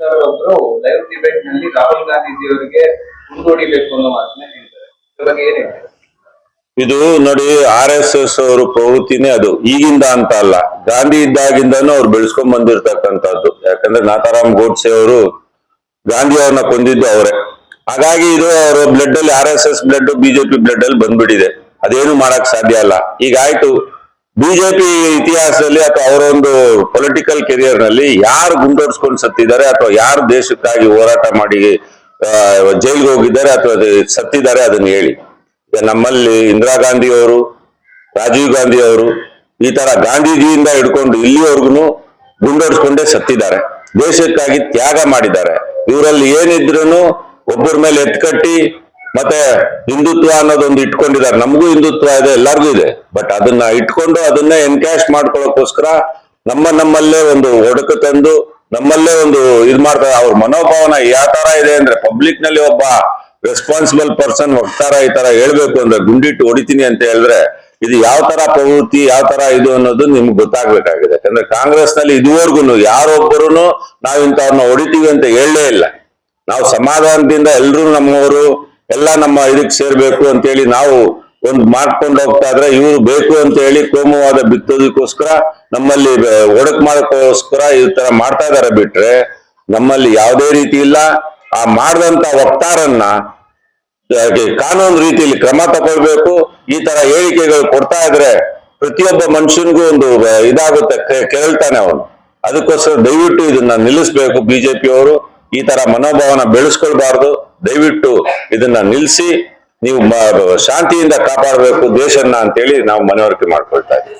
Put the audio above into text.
ಒಬ್ರು ಲೈವ್ ಡಿಬೇಟ್ನಲ್ಲಿ ರಾಹುಲ್ ಗಾಂಧೀಜಿ ಅವರಿಗೆ ಮುಂದೂಡಿಬೇಕು ಅನ್ನೋ ಮಾತನ್ನ ಹೇಳ್ತಾರೆ. ಬಗ್ಗೆ ಏನ್ ಹೇಳ್ತಾರೆ? ಇದು ನೋಡಿ ಆರ್ ಎಸ್ ಎಸ್ ಅವರು ಪ್ರವೃತ್ತಿನೇ ಅದು. ಈಗಿಂದ ಅಂತ ಅಲ್ಲ. ಗಾಂಧಿ ಇದ್ದಾಗಿಂದನೂ ಅವ್ರು ಬೆಳೆಸ್ಕೊಂಡ್ ಬಂದಿರ್ತಕ್ಕಂಥದ್ದು. ಯಾಕಂದ್ರೆ ನಾಥಾರಾಮ್ ಗೋಡ್ಸೆ ಅವರು ಗಾಂಧಿ ಅವ್ರನ್ನ ಕೊಂದಿದ್ದು ಅವರೇ. ಹಾಗಾಗಿ ಇದು ಅವರ ಬ್ಲಡ್ ಅಲ್ಲಿ R S S blood BJP blood ಅಲ್ಲಿ ಬಂದ್ಬಿಟ್ಟಿದೆ. ಅದೇನು ಮಾಡಕ್ ಸಾಧ್ಯ ಅಲ್ಲ. ಈಗ ಆಯ್ತು. ಬಿಜೆಪಿ ಇತಿಹಾಸದಲ್ಲಿ ಅಥವಾ ಅವರೊಂದು ಪೊಲಿಟಿಕಲ್ ಕೆರಿಯರ್ನಲ್ಲಿ ಯಾರು ಗುಂಡೋಡ್ಸ್ಕೊಂಡು ಸತ್ತಿದ್ದಾರೆ ಅಥವಾ ಯಾರು ದೇಶಕ್ಕಾಗಿ ಹೋರಾಟ ಮಾಡಿ ಜೈಲ್ಗೆ ಹೋಗಿದ್ದಾರೆ ಅಥವಾ ಸತ್ತಿದ್ದಾರೆ ಅದನ್ನ ಹೇಳಿ. ನಮ್ಮಲ್ಲಿ ಇಂದಿರಾ ಗಾಂಧಿ ಅವರು, ರಾಜೀವ್ ಗಾಂಧಿ ಅವರು ಈ ತರ ಗಾಂಧೀಜಿಯಿಂದ ಹಿಡ್ಕೊಂಡು ಇಲ್ಲಿವರೆಗೂ ಗುಂಡೋಡ್ಸ್ಕೊಂಡೇ ಸತ್ತಿದ್ದಾರೆ. ದೇಶಕ್ಕಾಗಿ ತ್ಯಾಗ ಮಾಡಿದ್ದಾರೆ. ಇವರಲ್ಲಿ ಏನಿದ್ರು ಒಬ್ಬರ ಮೇಲೆ ಎತ್ಕಟ್ಟಿ ಮತ್ತೆ ಹಿಂದುತ್ವ ಅನ್ನೋದೊಂದು ಇಟ್ಕೊಂಡಿದ್ದಾರೆ. ನಮಗೂ ಹಿಂದುತ್ವ ಇದೆ, ಎಲ್ಲರಿಗೂ ಇದೆ. ಬಟ್ ಅದನ್ನ ಇಟ್ಕೊಂಡು ಅದನ್ನ ಎನ್ಕ್ಯಾಶ್ ಮಾಡ್ಕೊಳ್ಳೋಕೋಸ್ಕರ ನಮ್ಮ ನಮ್ಮಲ್ಲೇ ಒಂದು ಒಡಕು ತಂದು ನಮ್ಮಲ್ಲೇ ಒಂದು ಇದ್ ಮಾಡ್ತಾರೆ. ಅವ್ರ ಮನೋಭಾವನ ಯಾವ ತರ ಇದೆ ಅಂದ್ರೆ ಪಬ್ಲಿಕ್ನಲ್ಲಿ ಒಬ್ಬ ರೆಸ್ಪಾನ್ಸಿಬಲ್ ಪರ್ಸನ್ ವಕ್ತಾರ ಈ ತರ ಹೇಳ್ಬೇಕು ಅಂದ್ರೆ ಗುಂಡಿಟ್ಟು ಹೊಡಿತೀನಿ ಅಂತ ಹೇಳಿದ್ರೆ ಇದು ಯಾವ ತರ ಪ್ರವೃತ್ತಿ, ಯಾವ ತರ ಇದು ಅನ್ನೋದು ನಿಮ್ಗೆ ಗೊತ್ತಾಗ್ಬೇಕಾಗಿದೆ. ಯಾಕಂದ್ರೆ ಕಾಂಗ್ರೆಸ್ನಲ್ಲಿ ಇದುವರೆಗೂ ಯಾರೊಬ್ಬರು ನಾವ್ ಇಂಥವ್ರನ್ನ ಹೊಡಿತೀವಿ ಅಂತ ಹೇಳಲೇ ಇಲ್ಲ. ನಾವು ಸಮಾಧಾನದಿಂದ ಎಲ್ರು ನಮ್ಮವರು ಎಲ್ಲ ನಮ್ಮ ಇದಕ್ಕೆ ಸೇರ್ಬೇಕು ಅಂತೇಳಿ ನಾವು ಒಂದು ಮಾಡ್ಕೊಂಡು ಹೋಗ್ತಾ ಇದ್ರೆ ಇವ್ರು ಬೇಕು ಅಂತ ಹೇಳಿ ಕೋಮುವಾದ ಬಿತ್ತೋದಕ್ಕೋಸ್ಕರ ನಮ್ಮಲ್ಲಿ ಒಡಕ್ ಮಾಡಕ್ಕೋಸ್ಕರ ಈ ತರ ಮಾಡ್ತಾ ಇದಾರೆ ಬಿಟ್ರೆ ನಮ್ಮಲ್ಲಿ ಯಾವುದೇ ರೀತಿ ಇಲ್ಲ. ಆ ಮಾಡಿದಂತ ವಕ್ತಾರನ್ನ ಕಾನೂನು ರೀತಿಯಲ್ಲಿ ಕ್ರಮ ತಗೊಳ್ಬೇಕು. ಈ ತರ ಹೇಳಿಕೆಗಳು ಕೊಡ್ತಾ ಇದ್ರೆ ಪ್ರತಿಯೊಬ್ಬ ಮನುಷ್ಯನಿಗೂ ಒಂದು ಇದಾಗುತ್ತೆ ಕೇಳ್ತಾನೆ ಅವನು. ಅದಕ್ಕೋಸ್ಕರ ದಯವಿಟ್ಟು ಇದನ್ನ ನಿಲ್ಲಿಸ್ಬೇಕು ಬಿಜೆಪಿ ಅವರು ಈ ತರ ಮನೋಭಾವನ ಬೆಳೆಸ್ಕೊಳ್ಬಾರ್ದು. ದಯವಿಟ್ಟು ಇದನ್ನ ನಿಲ್ಲಿಸಿ ನೀವು ಶಾಂತಿಯಿಂದ ಕಾಪಾಡಬೇಕು ಅಂತ ಅಂತೇಳಿ ನಾವು ಮನವರಿಕೆ ಮಾಡ್ಕೊಳ್ತಾ ಇದ್ದೀವಿ.